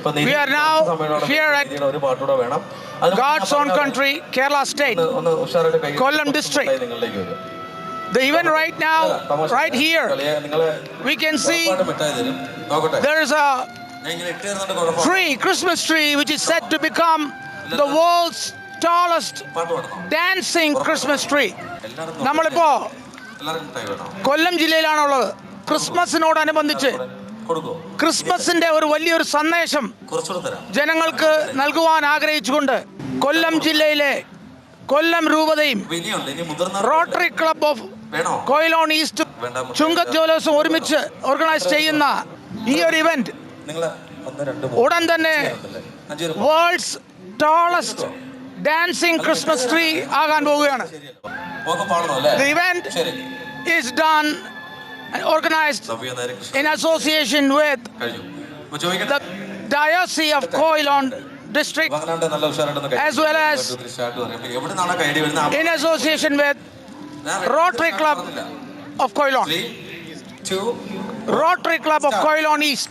ഇപ്പൊ are We are now guards here at Kerala state Kollam district. The event right now, right here, we can see there is a tree, Christmas tree, which is said to become the world's tallest dancing Christmas tree. nammal നമ്മളിപ്പോ കൊല്ലം ജില്ലയിലാണുള്ളത് ക്രിസ്മസിനോടനുബന്ധിച്ച് ക്രിസ്മസിന്റെ ഒരു വലിയൊരു സന്ദേശം ജനങ്ങൾക്ക് നൽകുവാൻ ആഗ്രഹിച്ചുകൊണ്ട് കൊല്ലം ജില്ലയിലെ Kollam രൂപതയും rotary club of Quilon east Chunka ജ്വല്ലേഴ്സും ഒരുമിച്ച് ഓർഗനൈസ് ചെയ്യുന്ന ഈ ഒരു ഇവന്റ് ഉടൻ തന്നെ world's tallest dancing Christmas tree ആകാൻ പോവുകയാണ്. ഇവന്റ് ഈസ് അല്ലേ? Organized in association with the Diocese of Koilon district As well as- in association with Rotary Club of Koilon. Rotary Club of Koilon East.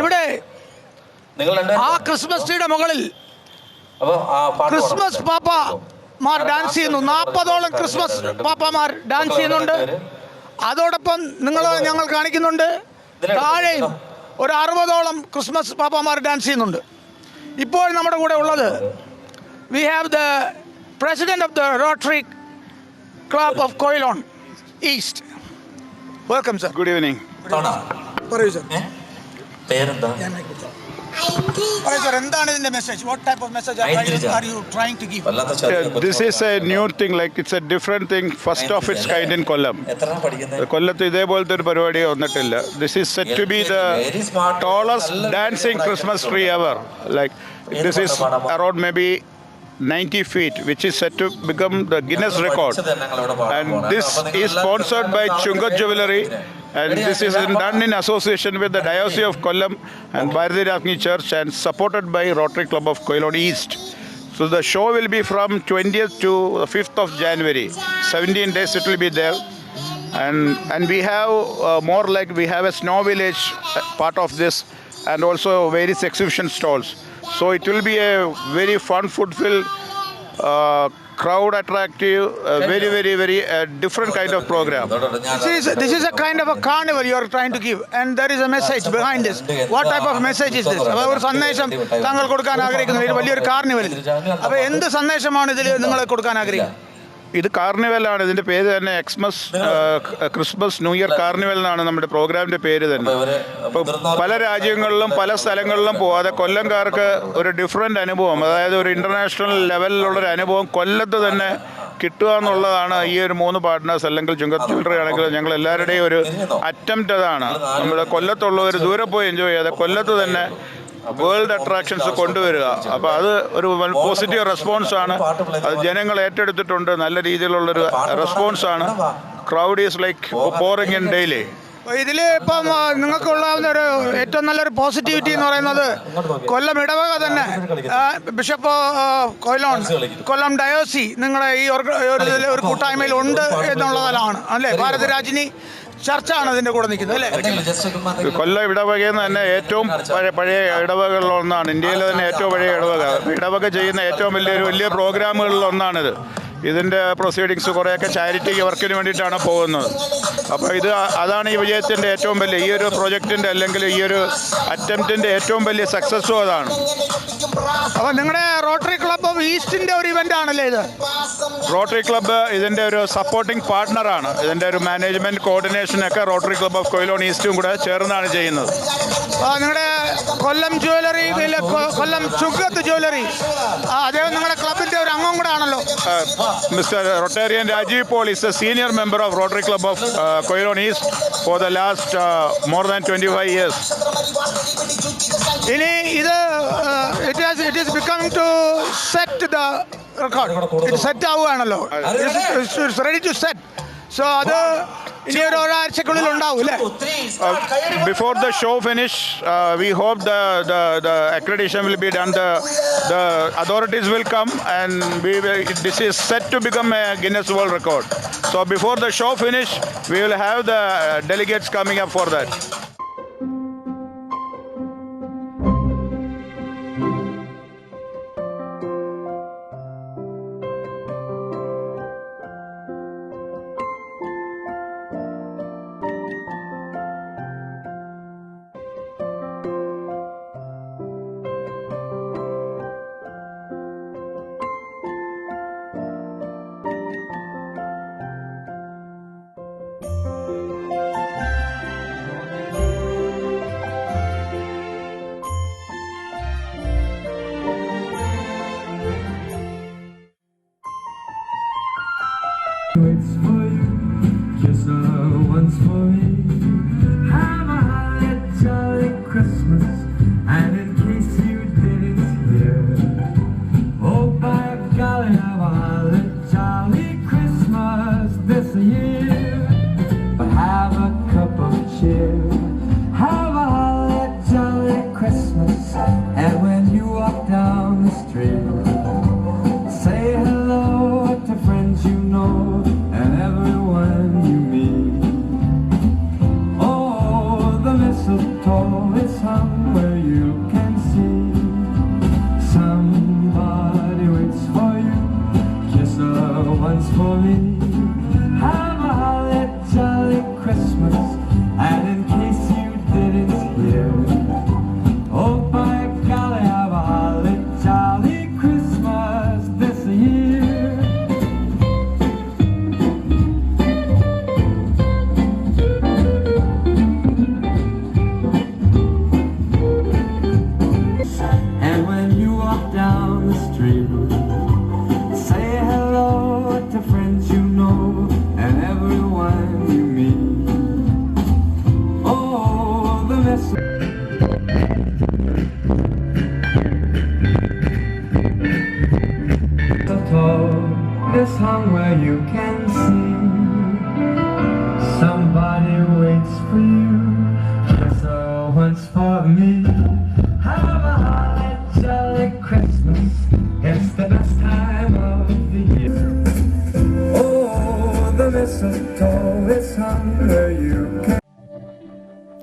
ഇവിടെ ആ Christmas ട്രീയുടെ മുകളിൽ Christmas. പാപ്പമാർ dance ചെയ്യുന്നു. നാൽപ്പതോളം Christmas പാപ്പമാർ dance ചെയ്യുന്നുണ്ട്. അതോടൊപ്പം നിങ്ങൾ ഞങ്ങൾ കാണിക്കുന്നുണ്ട്. താഴെയും ഒരു അറുപതോളം ക്രിസ്മസ് പാപ്പമാർ ഡാൻസ് ചെയ്യുന്നുണ്ട്. ഇപ്പോൾ നമ്മുടെ കൂടെ ഉള്ളത് we have the president of the rotary club of Quilon east welcome sir good evening? പറയൂ sir ഏ? പേരെന്താ പറയൂ സർ എന്താണ് ഇതിന്റെ message what type of message are you trying to give വല്ലാത്ത ചെറിയ this is a new thing like it's a different thing first of its kind in Kollam എത്ര പഠിക്കുന്നത് കൊല്ലത്ത് ഇതേപോലത്തെ ഒരു പരിപാടി വന്നിട്ടില്ല this is set to be the Very smart. Tallest നല്ല dancing Christmas tree ever like this is around may be 90 feet, which is set to become the Guinness record. And this is sponsored by Chungat Jewelry, and this is in- done in association with the Diocese of Kollam and Bharati Rakni Church and supported by Rotary Club of Koilon East. So the show will be from 20th to 5th of January. 17 days it will be there. And, and we have uh, more like we have a snow village uh, part of this and also various exhibition stalls. So it will be a very fun, food-filled, uh, crowd attractive, uh, very, very, very uh, different kind of program. This is, this is a kind of a carnival you are trying to give, and there is a message behind this. What type of message is this? അപ്പോൾ ഒരു സന്ദേശം താങ്കൾ കൊടുക്കാൻ ആഗ്രഹിക്കുന്ന ഒരു വലിയൊരു കാർണിവലിൽ അപ്പോൾ എന്ത് സന്ദേശമാണ് ഇതിൽ നിങ്ങൾ കൊടുക്കാൻ ആഗ്രഹിക്കുന്നത് ഇത് കാർണിവലാണ്. ഇതിന്റെ പേര് തന്നെ Xmas Christmas new year carnival എന്നാണ് നമ്മുടെ പ്രോഗ്രാമിന്റെ പേര് തന്നെ. അപ്പോൾ പല രാജ്യങ്ങളിലും പല സ്ഥലങ്ങളിലും പോവാതെ കൊല്ലംകാർക്ക് ഒരു ഡിഫറെന്റ് അനുഭവം. അതായത് ഒരു ഇന്റർനാഷണൽ ലെവലിലുള്ള ഒരു അനുഭവം കൊല്ലത്ത് തന്നെ കിട്ടുക എന്നുള്ളതാണ് ഈ ഒരു മൂന്ന് പാർട്ട്നേഴ്സ് അല്ലെങ്കിൽ ചുങ്കത്ത് ചിൽഡ്രൻ ആണെങ്കിലും ഞങ്ങൾ എല്ലാവരുടെയും ഒരു അറ്റംപ്റ്റ് അതാണ് നമ്മുടെ കൊല്ലത്തുള്ളവർ ദൂരെ പോയി എൻജോയ് ചെയ്യാതെ കൊല്ലത്ത് തന്നെ വേൾഡ് അട്രാക്ഷൻസ് കൊണ്ടുവരിക. അപ്പോൾ അത് ഒരു പോസിറ്റീവ് റെസ്പോൺസ് ആണ്. അത് ജനങ്ങൾ ഏറ്റെടുത്തിട്ടുണ്ട്. നല്ല രീതിയിലുള്ളൊരു റെസ്പോൺസ് ആണ്. Crowd is like pouring in daily ഇതിൽ ഇപ്പം നിങ്ങൾക്ക് നിങ്ങൾക്കുള്ള ഒരു ഏറ്റവും നല്ലൊരു പോസിറ്റിവിറ്റി എന്ന് പറയുന്നത് കൊല്ലം ഇടവക തന്നെ. ബിഷപ്പ് കൊല്ലം കൊല്ലം ഡയോസി നിങ്ങളെ ഈ ഒരു ഒരു കൂട്ടായ്മയിൽ ഉണ്ട് എന്നുള്ളതാണ്. അല്ലേ? ഭാരതരാജിനി ചർച്ചാണ് അതിന്റെ കൂടെ നിൽക്കുന്നത് അല്ലേ? കൊല്ലം ഇടവകയിൽ നിന്ന് തന്നെ ഏറ്റവും പഴയ പഴയ ഇടവകളിലൊന്നാണ് ഇന്ത്യയിലെ തന്നെ ഏറ്റവും പഴയ ഇടവക. ഇടവക ചെയ്യുന്ന ഏറ്റവും വലിയൊരു വലിയ പ്രോഗ്രാമുകളിൽ ഒന്നാണിത് ഇതിന്റെ പ്രൊസീഡിങ്സ് കുറേയൊക്കെ ചാരിറ്റി വർക്കിന് വേണ്ടിയിട്ടാണ് പോകുന്നത്. അപ്പോൾ ഇത് അതാണ് ഈ വിജയത്തിന്റെ ഏറ്റവും വലിയ ഈ ഒരു പ്രോജക്റ്റിന്റെ അല്ലെങ്കിൽ ഈ ഒരു അറ്റംപ്റ്റിന്റെ ഏറ്റവും വലിയ സക്സസ്സും അതാണ്. അപ്പോൾ നിങ്ങളുടെ റോട്ടറി ക്ലബ് ഓഫ് ഈസ്റ്റിന്റെ ഒരു ഇവന്റ് ആണല്ലേ ഇത്? റോട്ടറി ക്ലബ്ബ് ഇതിന്റെ ഒരു സപ്പോർട്ടിംഗ് പാർട്ട്ണറാണ് ഇതിന്റെ ഒരു മാനേജ്മെന്റ് കോർഡിനേഷനൊക്കെ റോട്ടറി ക്ലബ്ബ് ഓഫ് കൊയിലോൺ ഈസ്റ്റും കൂടെ ചേർന്നാണ് ചെയ്യുന്നത്. അപ്പോൾ നിങ്ങളുടെ കൊല്ലം ജ്വല്ലറി കൊല്ലം ചുക്കത്ത് ജ്വല്ലറി. അദ്ദേഹം നിങ്ങളുടെ ക്ലബിന്റെ ഒരു അംഗം കൂടെ ആണല്ലോ. Mister rotarian Rajeev Paul is a senior member of rotary club of Quilon east for the last more than twenty five years ഇനി ഇത് it has it is becoming to set the record it set ആവുകയാണല്ലോ. Ready to set so അത് ഇനി ഒരു ഒരാഴ്ചക്കുള്ളിൽ ഉണ്ടാവും അല്ലേ before the show finish, uh, we hope the, the, the accreditation will be done. The, the authorities will come and we will, this is set to become a Guinness World Record. So before the show finish, we will have the uh, delegates coming up for that. It's for you, just a once for me.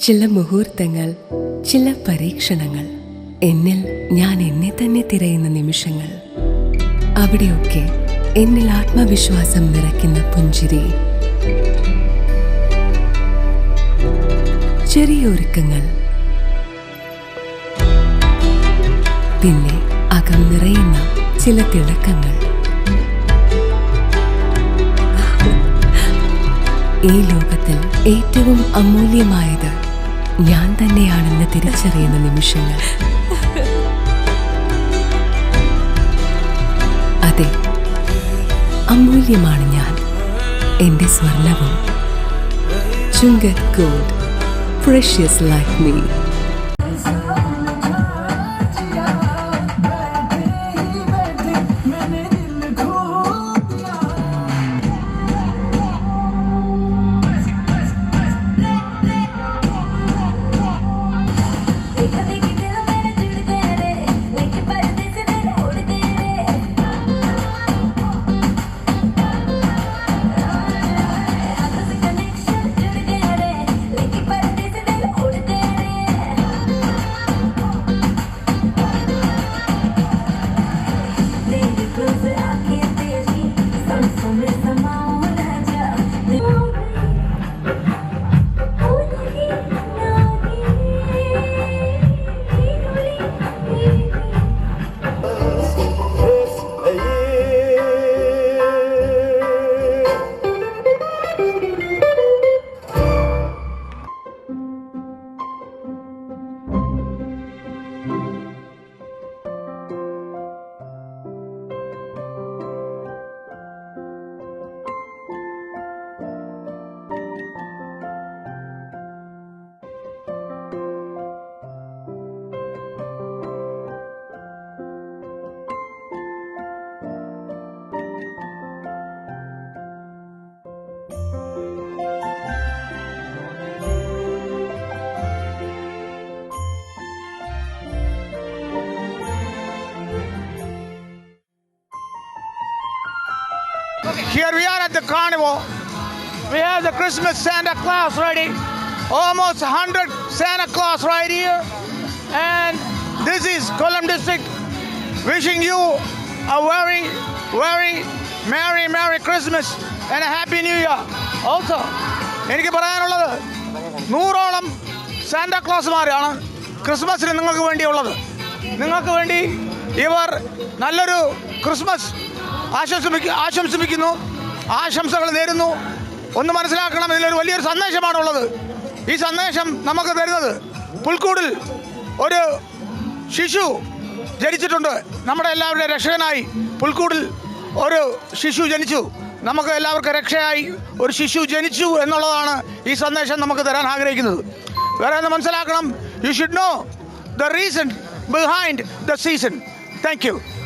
ചില മുഹൂർത്തങ്ങൾ ചില പരീക്ഷണങ്ങൾ എന്നിൽ ഞാൻ എന്നെ തന്നെ തിരയുന്ന നിമിഷങ്ങൾ. അവിടെയൊക്കെ എന്നിൽ ആത്മവിശ്വാസം നിറയ്ക്കുന്ന പുഞ്ചിരി. ചെറിയ ഒരുക്കങ്ങൾ. പിന്നെ അകം നിറയുന്ന ചില തിളക്കങ്ങൾ. ഈ ലോകത്തിൽ ഏറ്റവും അമൂല്യമായത് ഞാൻ തന്നെയാണെന്ന് തിരിച്ചറിയുന്ന നിമിഷങ്ങൾ. അതെ അമൂല്യമാണ് ഞാൻ. എന്റെ സ്വർണവും. Chunkath gold precious like me here we are at the carnival. We have the Christmas Santa Claus ready. Almost 100 Santa Claus right here. And this is Kollam district wishing you a very, very Merry, Merry Christmas and a Happy New Year. Also, എനിക്ക് പറയാനുള്ളത് നൂറോളം സാന്റാക്ലോസുമാരാണ് ക്രിസ്മസിന് നിങ്ങൾക്ക് വേണ്ടിയുള്ളത് നിങ്ങൾക്ക് വേണ്ടി ഇവർ നല്ലൊരു Christmas ആശംസിപ്പിക്ക ആശംസിപ്പിക്കുന്നു ആശംസകൾ നേരുന്നു. ഒന്ന് മനസ്സിലാക്കണം ഇതിലൊരു വലിയൊരു സന്ദേശമാണുള്ളത്. ഈ സന്ദേശം നമുക്ക് തരുന്നത് പുൽക്കൂടിൽ ഒരു ശിശു ജനിച്ചിട്ടുണ്ട്. നമ്മുടെ എല്ലാവരുടെയും രക്ഷകനായി പുൽക്കൂടിൽ ഒരു ശിശു ജനിച്ചു. നമുക്ക് എല്ലാവർക്കും രക്ഷയായി. ഒരു ശിശു ജനിച്ചു എന്നുള്ളതാണ് ഈ സന്ദേശം നമുക്ക് തരാൻ ആഗ്രഹിക്കുന്നത്. വേറെ ഒന്ന് മനസ്സിലാക്കണം. You should know the reason behind the season thank